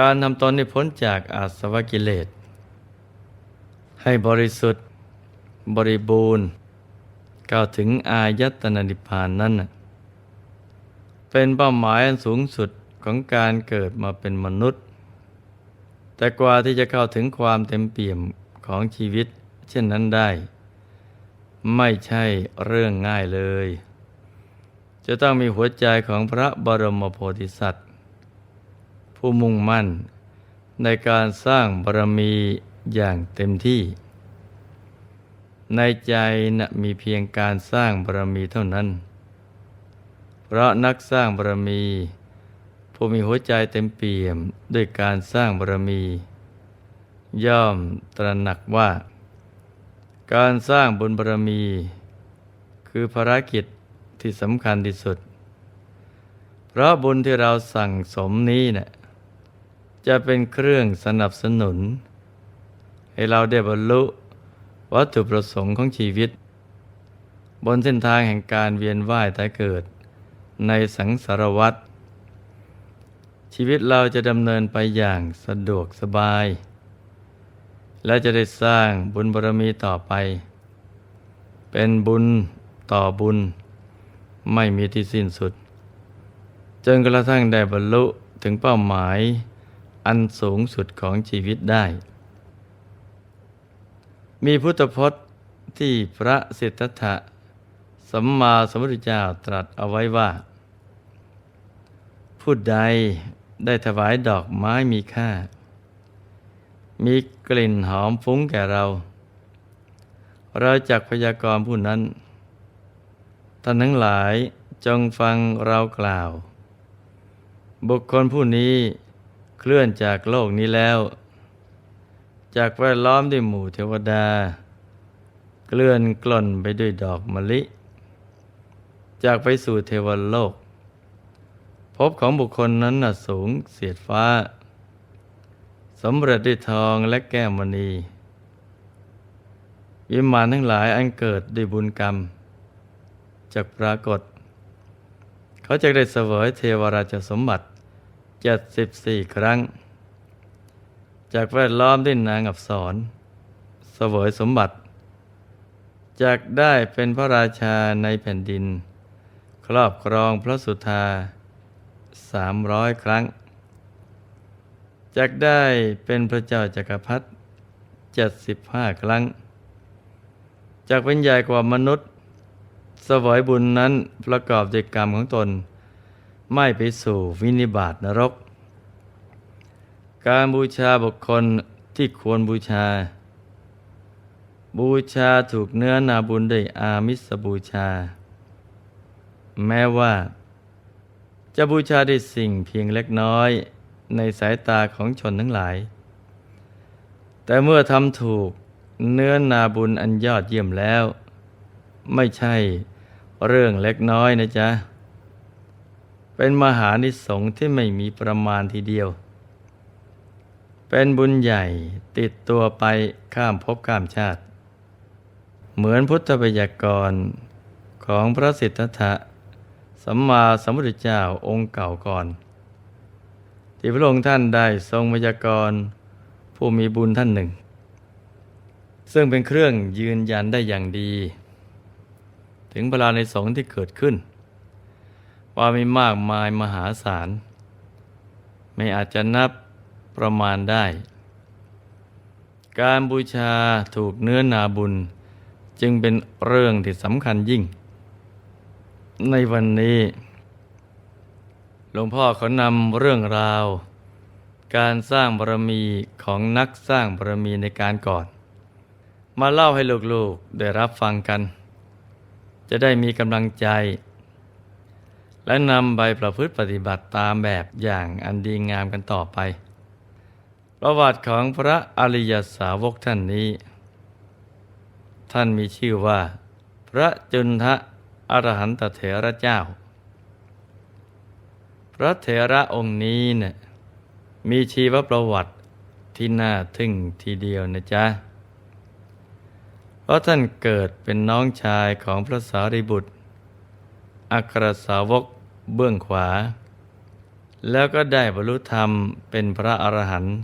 การทำตนให้พ้นจากอาสวะกิเลส ให้บริสุทธิ์ บริบูรณ์ก้าวถึงอายตนะนิพพานนั้น เป็นเป้าหมายอันสูงสุดของการเกิดมาเป็นมนุษย์ แต่กว่าที่จะเข้าถึงความเต็มเปี่ยมของชีวิต เช่นนั้นได้ ไม่ใช่เรื่องง่ายเลย จะต้องมีหัวใจของพระบรมโพธิสัตว์ ผู้มุ่งมั่น ในการสร้างบารมีอย่างเต็มที่ ในใจนะมีเพียงการสร้างบารมีเท่านั้น เพราะนักสร้างบารมี ผู้มีหัวใจเต็มเปี่ยมด้วยการสร้างบารมี ย่อมตระหนักว่า การสร้างบุญบารมี คือภารกิจที่สำคัญที่สุด เพราะบุญที่เราสั่งสมนี้เนะี่ย จะเป็นเครื่องสนับสนุน ให้เราได้บรรลุวัตถุประสงค์ของชีวิต บนเส้นทางแห่งการเวียนว่ายตายเกิด ในสังสารวัฏชีวิตเราจะดำเนินไปอย่างสะดวกสบาย และจะได้สร้างบุญบารมีต่อไป เป็นบุญต่อบุญ ไม่มีที่สิ้นสุด จนกระทั่งได้บรรลุถึงเป้าหมาย อันสูงสุดของชีวิตได้ มีพุทธพจน์ที่พระสิทธัตถะสัมมาสัมพุทธเจ้าตรัสเอาไว้ว่า ผู้ใดได้ถวายดอกไม้มีค่า มีกลิ่นหอมฟุ้งแก่เรา เราจักพยากรณ์ผู้นั้นท่านทั้งหลายจงฟังเรากล่าว บุคคลผู้นี้ เคลื่อนจากโลกนี้แล้ว จากแวดล้อมด้วยหมู่เทวดา เคลื่อนกล่นไปด้วยดอกมะลิ จากไปสู่เทวโลก พบของบุคคลนั้นน่ะสูงเสียดฟ้าสมเร็จด้วยทองและแก้วมณีวิมานทั้งหลายอันเกิดด้วยบุญกรรมจากปรากฏ เขาจะได้เสวยเทวราชสมบัติ เจ็ดสิบสี่ครั้ง จากแวดล้อมด้วยนางอับสรเสวยสมบัติ จากได้เป็นพระราชาในแผ่นดิน ครอบครองพระสุธาสามร้อยครั้ง จากได้เป็นพระเจ้าจากักรพรรดิเจ็ดสิบห้าครั้ง จากเป็นใหญ่กว่ามนุษย์เสวยบุญนั้นประกอบด้วยกรรมของตน ไม่ไปสู่วินิบาตนรก การบูชาบุคคลที่ควรบูชา บูชาถูกเนื้อนาบุญด้วยอามิสบูชา แม้ว่า จะบูชาได้สิ่งเพียงเล็กน้อยในสายตาของชนทั้งหลาย แต่เมื่อทำถูกเนื้อนาบุญอันยอดเยี่ยมแล้ว ไม่ใช่เรื่องเล็กน้อยนะจ๊ะ เป็นมหานิสงส์ที่ไม่มีประมาณทีเดียว เป็นบุญใหญ่ติดตัวไปข้ามภพข้ามชาติ เหมือนพุทธบัญญักรของพระสิทธัตถะสัมมาสัมพุทธเจ้าองค์เก่าก่อน ที่พระองค์ท่านได้ทรงพยากรณ์ผู้มีบุญท่านหนึ่ง ซึ่งเป็นเครื่องยืนยันได้อย่างดี ถึงพลาในสงที่เกิดขึ้น ความีมากมายมหาศาล ไม่อาจจะนับประมาณได้ การบูชาถูกเนื้อนาบุญ จึงเป็นเรื่องที่สำคัญยิ่ง ในวันนี้หลวงพ่อขานำเรื่องราว การสร้างบารมีของนักสร้างบารมีในการก่อน มาเล่าให้ลูกๆได้รับฟังกัน จะได้มีกำลังใจ และนำไปประพฤติปฏิบัติตามแบบอย่างอันดีงามกันต่อไป ประวัติของพระอริยสาวกท่านนี้ ท่านมีชื่อว่า พระจุนทะอรหันตเถระเจ้า พระเถระองค์นี้เนี่ยมีชีวประวัติที่น่าทึ่งทีเดียวนะจ๊ะ เพราะท่านเกิดเป็นน้องชายของพระสารีบุตร อัครสาวกเบื้องขวา แล้วก็ได้บรรลุธรรมเป็นพระอรหันต์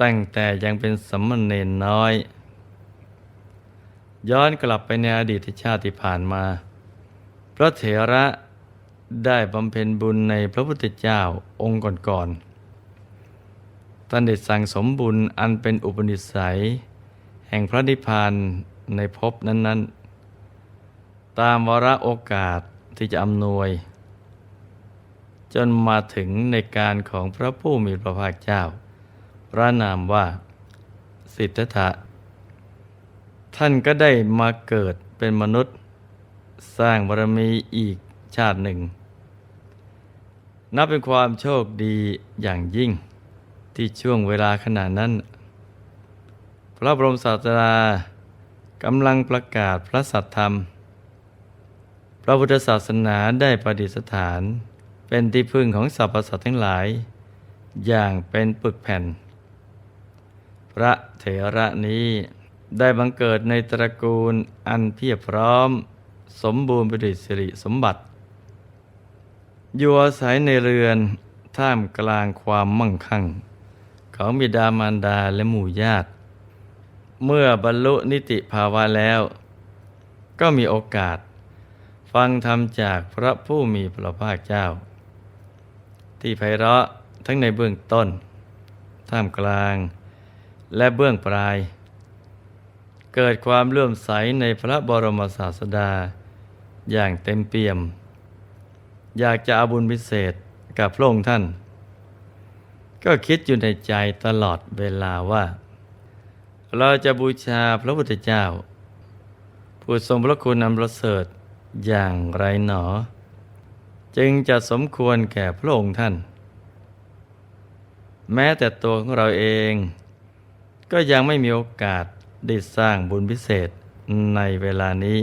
ตั้งแต่ยังเป็นสมณเณรน้อย ย้อนกลับไปในอดีตชาติที่ผ่านมา พระเถระได้บำเพ็ญบุญในพระพุทธเจ้าองค์ก่อนๆท่านได้สั่งสมบุญอันเป็นอุปนิสัย แห่งพระนิพพานในภพนั้นๆ ตามวาระโอกาสที่จะอำนวย จนมาถึงในการของพระผู้มีพระภาคเจ้า พระนามว่า สิทธัตถะท่านก็ได้มาเกิดเป็นมนุษย์ สร้างบารมีอีกชาติหนึ่ง นับเป็นความโชคดีอย่างยิ่งที่ช่วงเวลาขณะนั้น พระบรมศาสดากำลังประกาศพระสัทธรรม พระพุทธศาสนาได้ประดิษฐาน เป็นที่พึ่งของสรรพสัตว์ทั้งหลาย อย่างเป็นปึกแผ่น พระเถระนี้ได้บังเกิดในตระกูลอันเพียบพร้อม สมบูรณ์ไปด้วยสิริสมบัติ อยู่อาศัยในเรือนท่ามกลางความมั่งคั่ง ของบิดามารดาและหมู่ญาติ เมื่อบรรลุนิติภาวะแล้ว ก็มีโอกาส ฟังธรรมจากพระผู้มีพระภาคเจ้า ที่ไพเราะทั้งในเบื้องต้น ท่ามกลาง และเบื้องปลาย เกิดความเลื่อมใสในพระบรมศาสดา อย่างเต็มเปี่ยม อยากจะอาบุญพิเศษกับพระองค์ท่าน ก็คิดอยู่ในใจตลอดเวลาว่า เราจะบูชาพระพุทธเจ้าผู้ทรงพระคุณอันประเสริฐ อย่างไรหนอ จึงจะสมควรแก่พระองค์ท่าน แม้แต่ตัวของเราเอง ก็ยังไม่มีโอกาสได้สร้างบุญพิเศษในเวลานี้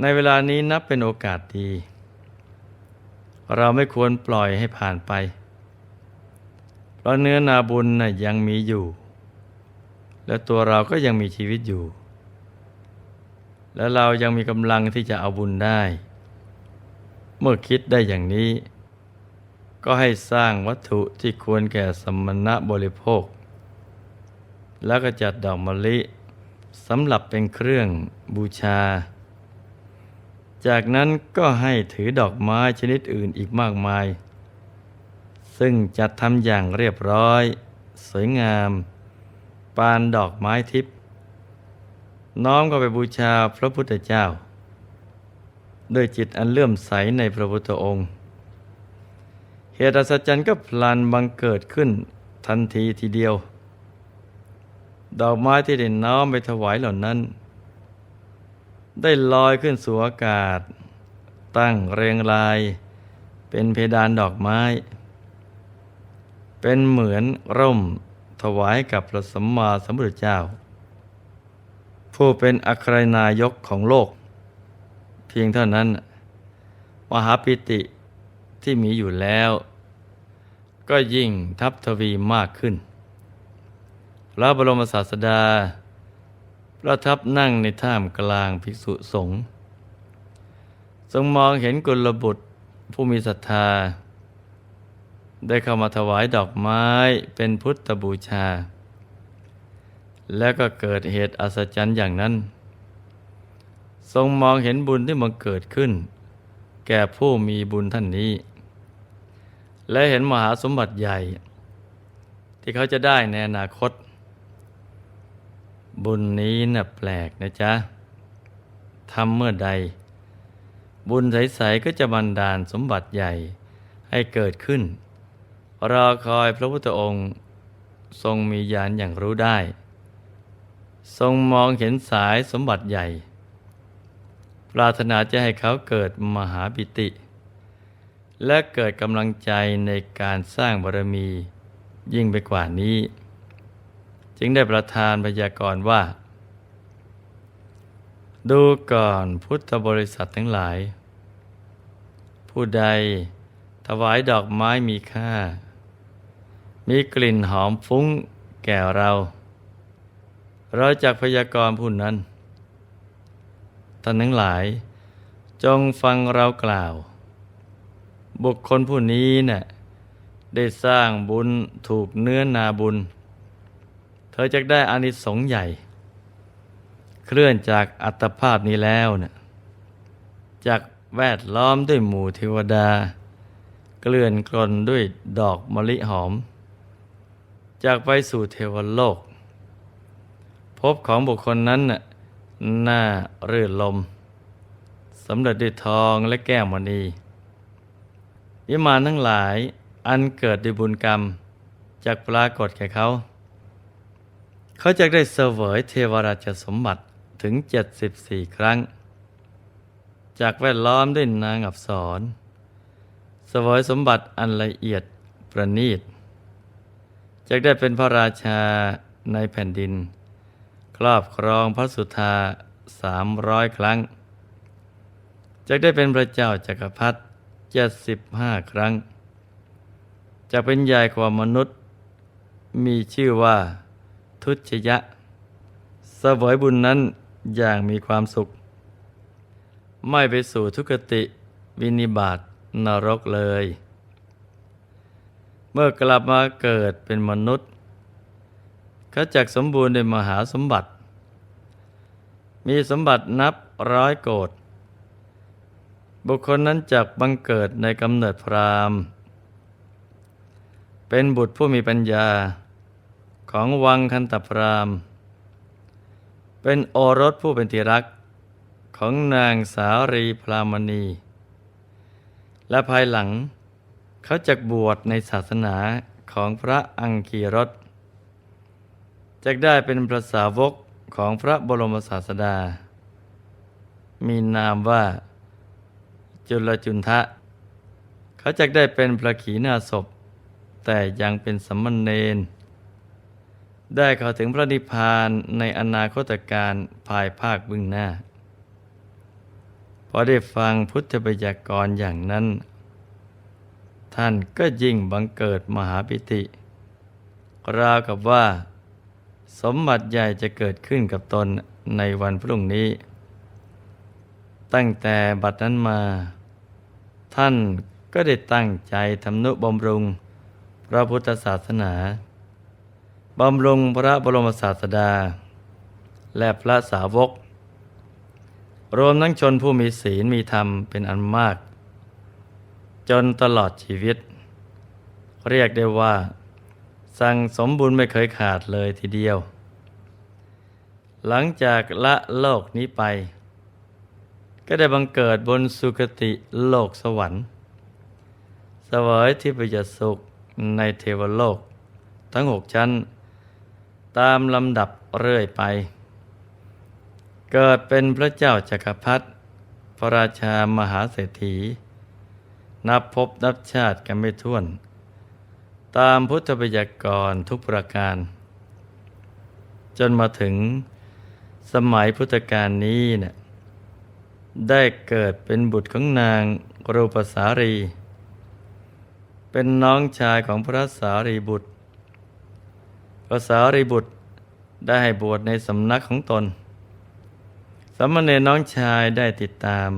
ในเวลานี้นับเป็นโอกาสดี เราไม่ควรปล่อยให้ผ่านไป เพราะเนื้อนาบุญน่ะยังมีอยู่ และตัวเราก็ยังมีชีวิตอยู่ และเรายังมีกำลังที่จะเอาบุญได้ เมื่อคิดได้อย่างนี้ ก็ให้สร้างวัตถุที่ควรแก่สมณะบริโภค แล้วก็จัดดอกมะลิสำหรับเป็นเครื่องบูชา จากนั้นก็ให้ถือดอกไม้ชนิดอื่นอีกมากมาย ซึ่งจัดทำอย่างเรียบร้อย สวยงาม ปานดอกไม้ทิพย์ น้อมก็ไปบูชาพระพุทธเจ้า ด้วยจิตอันเลื่อมใสในพระพุทธองค์ เหตุอัศจรรย์ก็พลันบังเกิดขึ้นทันทีทีเดียว ดอกไม้ที่ได้น้อมไปถวายเหล่านั้น ได้ลอยขึ้นสู่อากาศ ตั้งเรียงราย เป็นเพดานดอกไม้ เป็นเหมือนร่มถวายกับพระสัมมาสัมพุทธเจ้า ผู้เป็นอัครนายกของโลก เพียงเท่านั้น มหาปิติที่มีอยู่แล้ว ก็ยิ่งทับทวีมากขึ้น พระบรมศาสดา ประทับนั่งในท่ามกลางภิกษุสงฆ์ทรงมองเห็นกุลบุตรผู้มีศรัทธา ได้เข้ามาถวายดอกไม้เป็นพุทธบูชา แล้วก็เกิดเหตุอัศจรรย์อย่างนั้น ทรงมองเห็นบุญที่มันเกิดขึ้น แก่ผู้มีบุญท่านนี้ และเห็นมหาสมบัติใหญ่ ที่เขาจะได้ในอนาคต บุญนี้น่ะแปลกนะจ๊ะทำเมื่อใด บุญใสๆก็จะบันดาลสมบัติใหญ่ให้เกิดขึ้นรอคอยพระพุทธองค์ทรงมีญาณอย่างรู้ได้ ทรงมองเห็นสายสมบัติใหญ่ ปรารถนาจะให้เขาเกิดมหาปิติ และเกิดกำลังใจในการสร้างบารมียิ่งไปกว่านี้ จึงได้ประทานพยากรณ์ว่า ดูก่อนพุทธบริษัททั้งหลาย ผู้ใดถวายดอกไม้มีค่า มีกลิ่นหอมฟุ้งแก่เรา เราจากพยากรณ์ผู้นั้น ท่านทั้งหลาย จงฟังเรากล่าว บุคคลผู้นี้เนะ่ะได้สร้างบุญถูกเนื้อนาบุญ เธอจะได้อานิสงส์ใหญ่ เคลื่อนจากอัตภาพนี้แล้วเนะ่ะจากแวดล้อมด้วยหมู่เทวดา เกลื่อนกลนด้วยดอกมะลิหอม จากไปสู่เทวโลก พบของบุคคลนั้นน่ะหน่ารื่นลมสำเร็จด้วยทองและแก้วมณีวิมานทั้งหลายอันเกิดด้วยบุญกรรมจากปรากฏแก่เขา เขาจะได้เสวยเทวราชสมบัติถึง 74 ครั้ง จากแวดล้อมด้วยนางอับสรเสวยสมบัติอันละเอียดประณีตจะได้เป็นพระราชาในแผ่นดิน รอบครองพระสุธาสามร้อยครั้งจะได้เป็นพระเจ้าจักรพรรดิเจ็ดสิบห้าครั้ง จะเป็นใหญ่กว่ามนุษย์ มีชื่อว่าทุชยะเสวยบุญนั้นอย่างมีความสุข ไม่ไปสู่ทุกติวินิบาตนรกเลย เมื่อกลับมาเกิดเป็นมนุษย์ เขาจักสมบูรณ์ด้วยมหาสมบัติ มีสมบัตินับร้อยโกดบุคคลนั้นจักบังเกิดในกำเนิดพราหมณ์ เป็นบุตรผู้มีปัญญาของวังคันตพราหมณ์ เป็นโอรสผู้เป็นที่รักของนางสารีพรามณี และภายหลังเขาจักบวชในศาสนาของพระอังคีรส จะได้เป็นพระสาวกของพระบรมศาสดา มีนามว่าจุลจุนทะ เขาจะได้เป็นพระขีณาสพแต่ยังเป็นสัมมเนน ได้เข้าถึงพระนิพพานในอนาคตการภายภาคบึ้งหน้า พอได้ฟังพุทธบัญญักรอย่างนั้น ท่านก็ยิ่งบังเกิดมหาปิติ ราวกับว่า สมบัติใหญ่จะเกิดขึ้นกับตนในวันพรุ่งนี้ ตั้งแต่บัดนั้นมา ท่านก็ได้ตั้งใจทำนุบำรุงพระพุทธศาสนาบำรุงพระบรมศาสดา และพระสาวก รวมทั้งชนผู้มีศีลมีธรรมเป็นอันมาก จนตลอดชีวิต เรียกได้ว่า สั่งสมบุญไม่เคยขาดเลยทีเดียว หลังจากละโลกนี้ไป ก็ได้บังเกิดบนสุคติโลกสวรรค์สวยที่ประยสุขในเทวโลก ทั้งหกชั้น ตามลำดับเรื่อยไป เกิดเป็นพระเจ้าจักรพรรดิพระราชามหาเศรษฐี นับพบนับชาติกันไม่ถ้วน ตามพุทธบัญญัติกรทุกประการ จนมาถึงสมัยพุทธกาลนี้เนะ่ยได้เกิดเป็นบุตรของนางรูปสารี เป็นน้องชายของพระสารีบุตร พระสารีบุตรได้ให้บวชในสำนักของตน สมณเณรน้องชายได้ติดตาม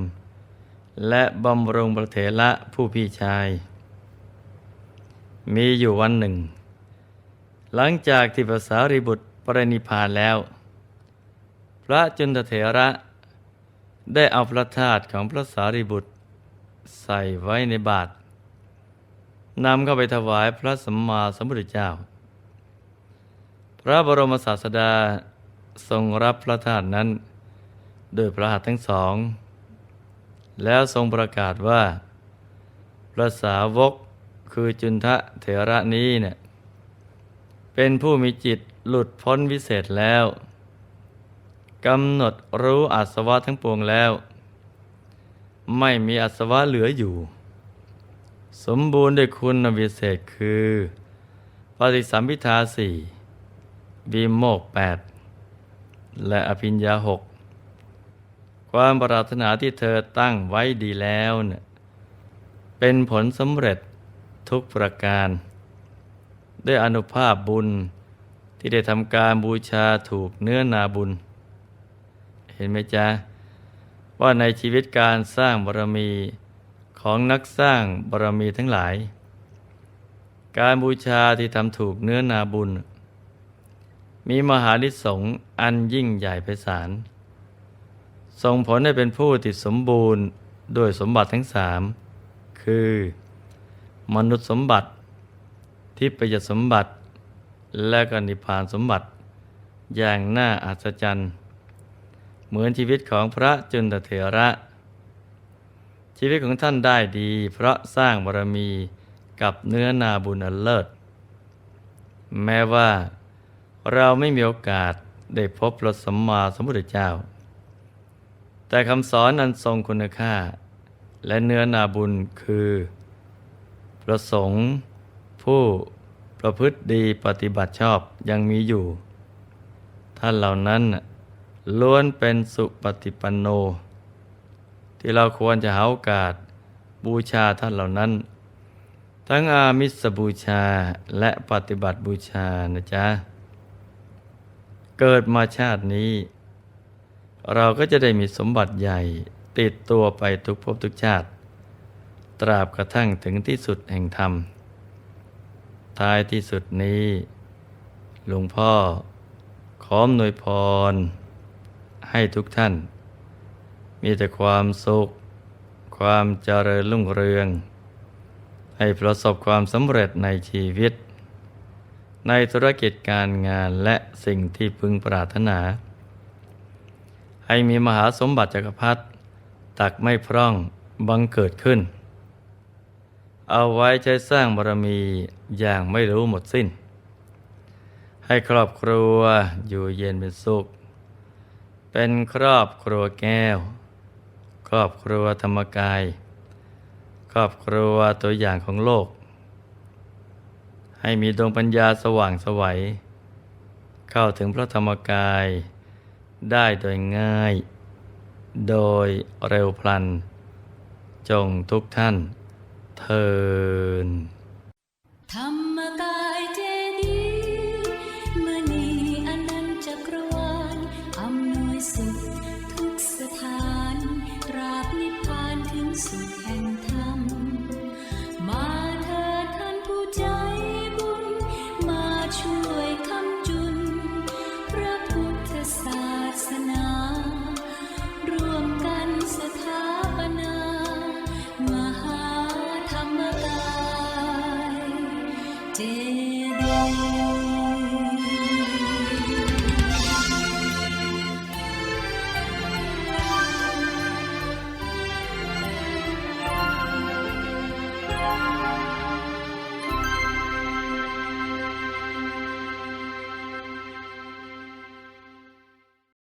และบำรุงประเถระผู้พี่ชาย มีอยู่วันหนึ่ง หลังจากที่พระสารีบุตรปรินิพานแล้ว พระจุนทเถระ ได้เอาพระธาตุของพระสารีบุตร ใส่ไว้ในบาตรนำเข้าไปถวายพระสัมมาสัมพุทธเจ้า พระบรมศาสดาทรงรับพระธาตุนั้น โดยพระหัตถ์ทั้งสอง แล้วทรงประกาศว่า พระสาวก คือจุนทะเถระนี้เนี่ยเป็นผู้มีจิตหลุดพ้นวิเศษแล้วกำหนดรู้อาสวะทั้งปวงแล้ว ไม่มีอาสวะเหลืออยู่ สมบูรณ์ด้วยคุณวิเศษคือ ปฏิสัมพิทาสี่วิโมกแปดและอภิญญาหกความปรารถนาที่เธอตั้งไว้ดีแล้วเนะ่ยเป็นผลสำเร็จ ทุกประการ ด้วยอนุภาพบุญที่ได้ทำการบูชาถูกเนื้อนาบุญ เห็นไหมจ๊ะ ว่าในชีวิตการสร้างบารมีของนักสร้างบารมีทั้งหลาย การบูชาที่ทำถูกเนื้อนาบุญ มีมหานิสงอันยิ่งใหญ่ไพศาลส่งผลให้เป็นผู้ที่สมบูรณ์ด้วยสมบัติทั้งสามคือ มนุษย์สมบัติ ทิพยสมบัติ และก็นิพพานสมบัติ อย่างน่าอัศจรรย์ เหมือนชีวิตของพระจุนตเถระ ชีวิตของท่านได้ดี เพราะสร้างบารมีกับเนื้อนาบุญอันเลิศ แม้ว่าเราไม่มีโอกาสได้พบพระสัมมาสัมพุทธเจ้า แต่คำสอนอันทรงคุณค่า และเนื้อนาบุญคือ ประสงค์ ผู้ประพฤติดีปฏิบัติชอบยังมีอยู่ ท่านเหล่านั้นล้วนเป็นสุปฏิปันโน ที่เราควรจะหาโอกาสบูชาท่านเหล่านั้น ทั้งอามิสบูชาและปฏิบัติบูชานะจ๊ะ เกิดมาชาตินี้ เราก็จะได้มีสมบัติใหญ่ติดตัวไปทุกภพทุกชาติ ตราบกระทั่งถึงที่สุดแห่งธรรม ท้ายที่สุดนี้หลวงพ่อขออำนวยพร ให้ทุกท่าน มีแต่ความสุข ความเจริญรุ่งเรือง ให้ประสบความสำเร็จในชีวิต ในธุรกิจการงานและสิ่งที่พึงปรารถนา ให้มีมหาสมบัติจักรพรรดิตักไม่พร่องบังเกิดขึ้น เอาไว้ใช้สร้างบารมีอย่างไม่รู้หมดสิ้น ให้ครอบครัวอยู่เย็นเป็นสุข เป็นครอบครัวแก้ว ครอบครัวธรรมกาย ครอบครัวตัวอย่างของโลก ให้มีดวงปัญญาสว่างสวัย เข้าถึงพระธรรมกายได้โดยง่าย โดยเร็วพลัน จงทุกท่าน เทิน